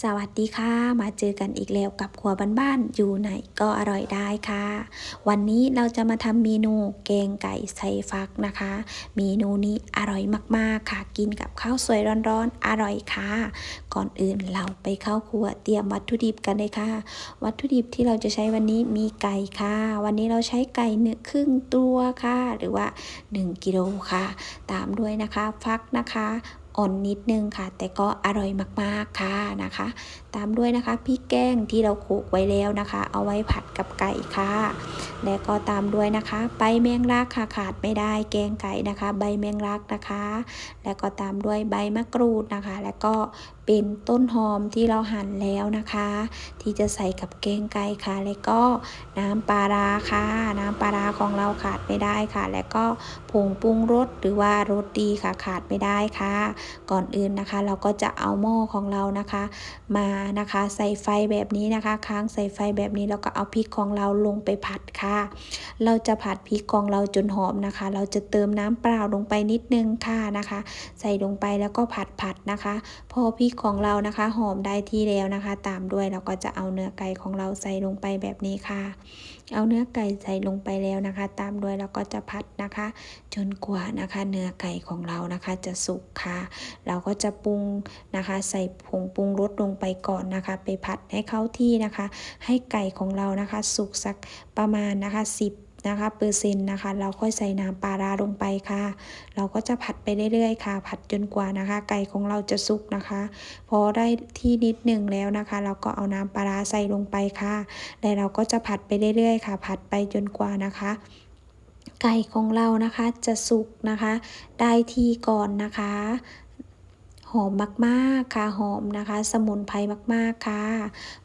สวัสดีค่ะ มาเจอกันอีกแล้วกับครัวบ้านๆ อยู่ไหนก็อร่อยได้ค่ะ วันนี้เราจะมาทำเมนูแกงไก่ใส่ฟักนะคะ เมนูนี้อร่อยมากๆค่ะ กินกับข้าวสวยร้อนๆ อร่อยค่ะ ก่อนอื่นเราไปเข้าครัวเตรียมวัตถุดิบกันเลยค่ะ วัตถุดิบที่เราจะใช้วันนี้มีไก่ค่ะ วันนี้เราใช้ไก่เนื้อครึ่งตัวค่ะ หรือว่า 1กิโลค่ะ ตามด้วยนะคะ ฟักนะคะ อ่อนนิดนึงค่ะ แต่ก็อร่อยมากๆค่ะนะคะ ตามด้วยนะคะพริกแกงที่เราโขลกไว้แล้วนะคะ เอาไว้ผัดกับไก่ค่ะ และก็ตามด้วยนะคะ ใบแมงลักค่ะขาดไม่ได้แกงไก่นะคะ ใบแมงลักนะคะ แล้วก็ตามด้วยใบมะกรูดนะคะ แล้วก็เป็นต้นหอมที่เราหั่นแล้วนะคะ ที่จะใส่กับแกงไก่ค่ะ แล้วก็น้ำปลาราค่ะ น้ำปลาราของเราขาดไม่ได้ค่ะ แล้วก็ผงปรุงรสหรือว่ารสดีค่ะขาดไม่ได้ค่ะ ก่อนอื่นนะคะ เราก็จะเอาหม้อของเรานะคะ มานะคะ ใส่ไฟแบบนี้นะคะ ค้างใส่ไฟแบบนี้แล้วก็เอาพริกของเราลงไปผัดค่ะเราจะผัดพริกของเราจนหอมนะคะ เราจะเติมน้ำเปล่าลงไปนิดนึงค่ะนะคะ ใส่ลงไปแล้วก็ผัดผัดนะคะ พอพริกของเรานะคะ หอมได้ที่แล้วนะคะ ตามด้วยเราก็จะเอาเนื้อไก่ของเราใส่ลงไปแบบนี้ค่ะ เอาเนื้อไก่ใส่ลงไปแล้วนะคะ ตามด้วยเราก็จะผัดนะคะ จนกว่านะคะ เนื้อไก่ของเรานะคะ จะสุกค่ะ เราก็จะปรุงนะคะ ใส่ผงปรุงรสลงไปก่อนนะคะ ไปผัดให้เข้าที่นะคะ ให้ไก่ของเรานะคะ สุกสักประมาณนะคะ 10 นะคะเปอร์เซ็นต์นะคะ เราค่อยใส่น้ำปลาราลงไปค่ะ เราก็จะผัดไปเรื่อยๆค่ะ ผัดจนกว่านะคะ ไก่ของเราจะสุกนะคะ พอได้ที่นิดหนึ่งแล้วนะคะ เราก็เอาน้ำปลาราใส่ลงไปค่ะแล้วเราก็จะผัดไปเรื่อยๆค่ะ ผัดไปจนกว่านะคะไก่ของเรานะคะจะสุกนะคะ ได้ที่ก่อนนะคะ หอมมากๆค่ะหอมนะคะ สมุนไพรมากๆค่ะ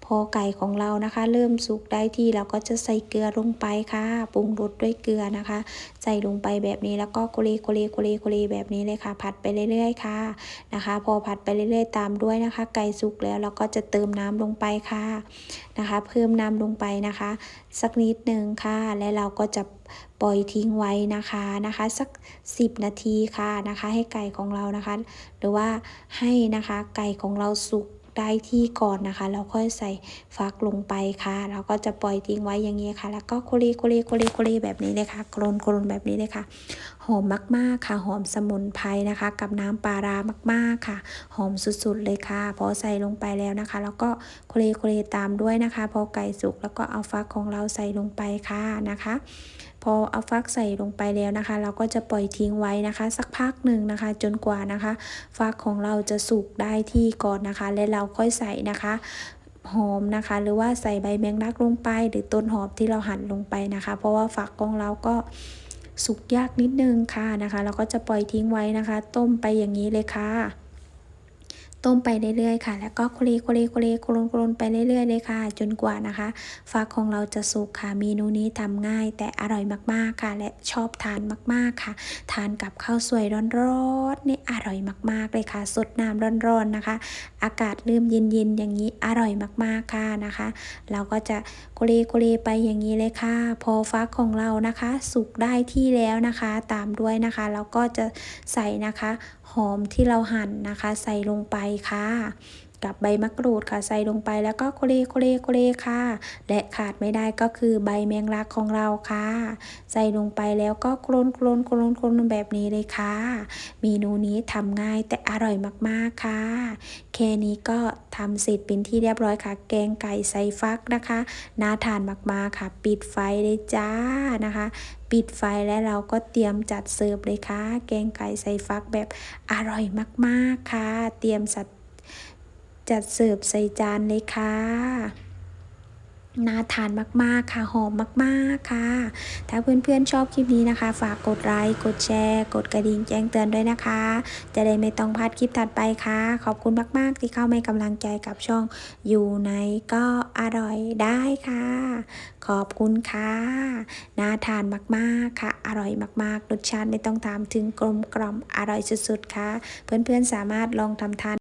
พอไก่ของเรานะคะ เริ่มสุกได้ที่เราก็จะใส่เกลือลงไปค่ะปรุงรสด้วยเกลือนะคะ ใส่ลงไปแบบนี้แล้วก็โกเลโกเลโกเลโกเลแบบนี้เลยค่ะ ผัดไปเรื่อยๆค่ะนะคะ พอผัดไปเรื่อยๆ ตามด้วยนะคะ ไก่สุกแล้วเราก็จะเติมน้ำลงไปค่ะนะคะ เพิ่มน้ำลงไปนะคะ สักนิดหนึ่งค่ะ และเราก็จะปล่อยทิ้งไว้นะคะนะคะ สัก 10 นาทีค่ะนะคะ ให้ไก่ของเรานะคะ หรือว่าให้นะคะไก่ของเราสุก ได้ที่ก่อนนะคะแล้วค่อยใส่ฟักลงไปค่ะ เราก็จะปล่อยทิ้งไว้อย่างนี้ค่ะ แล้วก็โคลีโคลีโคลีโคลีแบบนี้เลยค่ะโคลนโคลนแบบนี้เลยค่ะ หอมมากๆค่ะ หอมสมุนไพรนะคะ กับน้ำปลารามาก ๆค่ะ หอมสุดๆเลยค่ะ พอใส่ลงไปแล้วนะคะ แล้วก็โคเลโคเลตามด้วยนะคะ พอไก่สุกแล้วก็เอาฟักของเราใส่ลงไปค่ะนะคะพอเอาฟักใส่ลงไปแล้วนะคะ เราก็จะปล่อยทิ้งไว้นะคะ สักพักหนึ่งนะคะ จนกว่านะคะ ฟักของเราจะสุกได้ที่ก่อนนะคะ และเราค่อยใส่นะคะหอมนะคะ หรือว่าใส่ใบแมงลักลงไป หรือต้นหอมที่เราหั่นลงไปนะคะ เพราะว่าฝักของเราก็ สุกยากนิดนึงค่ะนะคะเราก็จะปล่อยทิ้งไว้นะคะ ต้มไปอย่างนี้เลยค่ะ ต้มไปเรื่อยๆค่ะ แล้วก็โคเลโคเลโคเลโคลนโคลนไปเรื่อยๆเลยค่ะ จนกว่านะคะฟักของเราจะสุกค่ะเมนูนี้ทำง่าย แต่อร่อยมากๆค่ะ และชอบทานมากๆค่ะ ทานกับข้าวสวยร้อนๆนี่อร่อยมากๆเลยค่ะสดน้ำร้อนๆนะคะ อากาศเริ่มเย็นๆอย่างนี้อร่อยมากๆค่ะนะคะ เราก็จะโคเลโคเลไปอย่างนี้เลยค่ะ พอฟักของเรานะคะ สุกได้ที่แล้วนะคะ ตามด้วยนะคะ เราก็จะใส่นะคะ หอมที่เราหั่นนะคะ ใส่ลงไปค่ะ กับใบมะกรูดค่ะใส่ลงไปแล้วก็โคเลโคเลโคเลค่ะ และขาดไม่ได้ก็คือใบแมงลักของเราค่ะ ใส่ลงไปแล้วก็โคลนโคลนโคลนโคลนแบบนี้เลยค่ะเมนูนี้ทำง่ายแต่อร่อยมากๆค่ะ แค่นี้ก็ทำเสร็จเป็นที่เรียบร้อยค่ะ แกงไก่ใส่ฟักนะคะน่าทานมากๆค่ะ ปิดไฟเลยจ้านะคะ ปิดไฟแล้วเราก็เตรียมจัดเสิร์ฟเลยค่ะ แกงไก่ใส่ฟักแบบอร่อยมากๆค่ะ เตรียมสัด จัดเสิร์ฟใส่จานเลยค่ะน่าทานมาก ๆ ค่ะ หอมมาก ๆ ค่ะ ถ้าเพื่อน ๆ ชอบคลิปนี้นะคะ ฝากกดไลค์ กดแชร์ กดกระดิ่งแจ้งเตือนด้วยนะคะ จะได้ไม่ต้องพลาดคลิปถัดไปค่ะ ขอบคุณมาก ๆ ที่เข้าให้กำลังใจกับช่อง อยู่ไหนก็อร่อยได้ค่ะ ขอบคุณค่ะน่าทานมาก ๆ ค่ะ อร่อยมาก ๆ รสชาติไม่ต้องถามถึงกลมกล่อมอร่อยสุด ๆ ค่ะ เพื่อน ๆ สามารถลองทำทาน